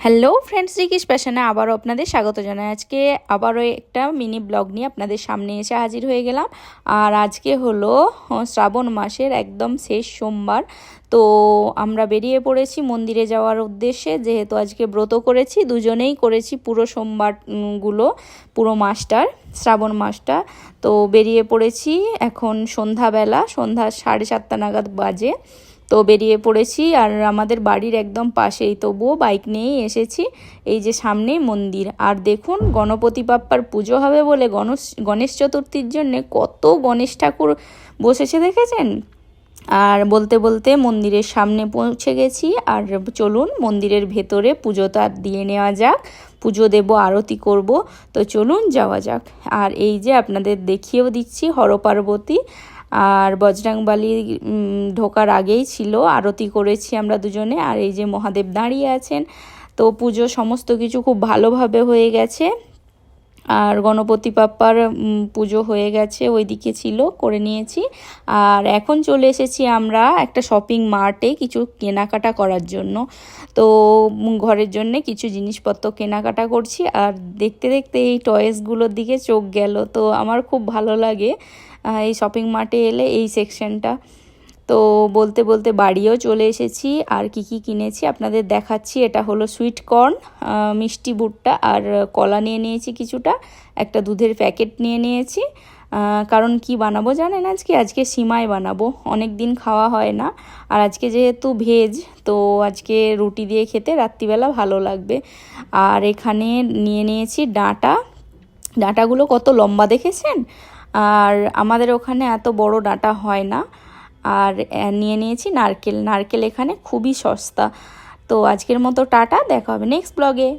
Hello friends রিকিস প্যাশনে আবারও আপনাদের স্বাগত জানাই। আজকে আবারও একটা মিনি ব্লগ নিয়ে আপনাদের সামনে এসে হাজির হয়ে গেলাম। আর আজকে হলো শ্রাবণ মাসের একদম শেষ সোমবার। তো আমরা বেরিয়ে পড়েছি মন্দিরে যাওয়ার উদ্দেশ্যে। যেহেতু আজকে ব্রত করেছি দুজনেই করেছি পুরো সোমবার উম, গুলো পুরো মাসটার শ্রাবণ মাসটা। তো বেরিয়ে পড়েছি এখন সন্ধ্যাবেলা সন্ধ্যা সাড়ে সাতটা নাগাদ বাজে। তো বেরিয়ে পড়েছি আর আমাদের বাড়ির একদম পাশেই, তবুও বাইক নিয়েই এসেছি, এই যে সামনেই মন্দির। আর দেখুন, গণপতি বাপ্পার পুজো হবে বলে গণেশ গণেশ চতুর্থীর জন্যে কত গণেশ ঠাকুর বসেছে দেখেছেন? আর বলতে বলতে মন্দিরের সামনে পৌঁছে গেছি, আর চলুন মন্দিরের ভেতরে পুজোটা দিয়ে নেওয়া যাক, পুজো দেব, আরতি করব, তো চলুন যাওয়া যাক। আর এই যে আপনাদের দেখিয়েও দিচ্ছি হরপার্বতী আর বজরাংবালি ঢোকার আগেই ছিল। আরতি করেছি আমরা দুজনে। আর এই যে মহাদেব দাঁড়িয়ে আছেন, তো পুজো সমস্ত কিছু খুব ভালোভাবে হয়ে গেছে। আর গণপতি বাপ্পার উম, পুজো হয়ে গেছে ওইদিকে ছিল করে নিয়েছি। আর এখন চলে এসেছি আমরা একটা শপিং মার্টে কিছু কেনাকাটা করার জন্য। তো ঘরের জন্য কিছু জিনিসপত্র কেনাকাটা করছি। আর দেখতে দেখতে এই টয়েসগুলোর দিকে চোখ গেল। তো আমার খুব ভালো লাগে এই শপিং মার্টে এলে এই সেকশনটা তো বলতে বলতে বাড়িও চলে এসেছি, আর কি কি কিনেছি আপনাদের দেখাচ্ছি। এটা হলো সুইট কর্ন মিষ্টি ভুট্টা আর কলা নিয়ে নিয়েছি কিছুটা, একটা দুধের প্যাকেট নিয়ে নিয়েছি। কারণ কি বানাবো জানেন আজকে? আজকে সিমাই বানাবো, অনেক দিন খাওয়া হয় না, আর আজকে যেহেতু ভেজ, তো আজকে রুটি দিয়ে খেতে রাত্রিবেলা ভালো লাগবে। আর এখানে নিয়ে নিয়েছি ডাঁটা, ডাঁটাগুলো কত লম্বা দেখেছেন? আর আমাদের ওখানে এত বড় ডাঁটা হয় না। আর নিয়ে নিয়েছি নারকেল। নারকেল এখানে খুবই সস্তা। তো আজকের মতো টাটা, দেখা হবে নেক্সট ব্লগে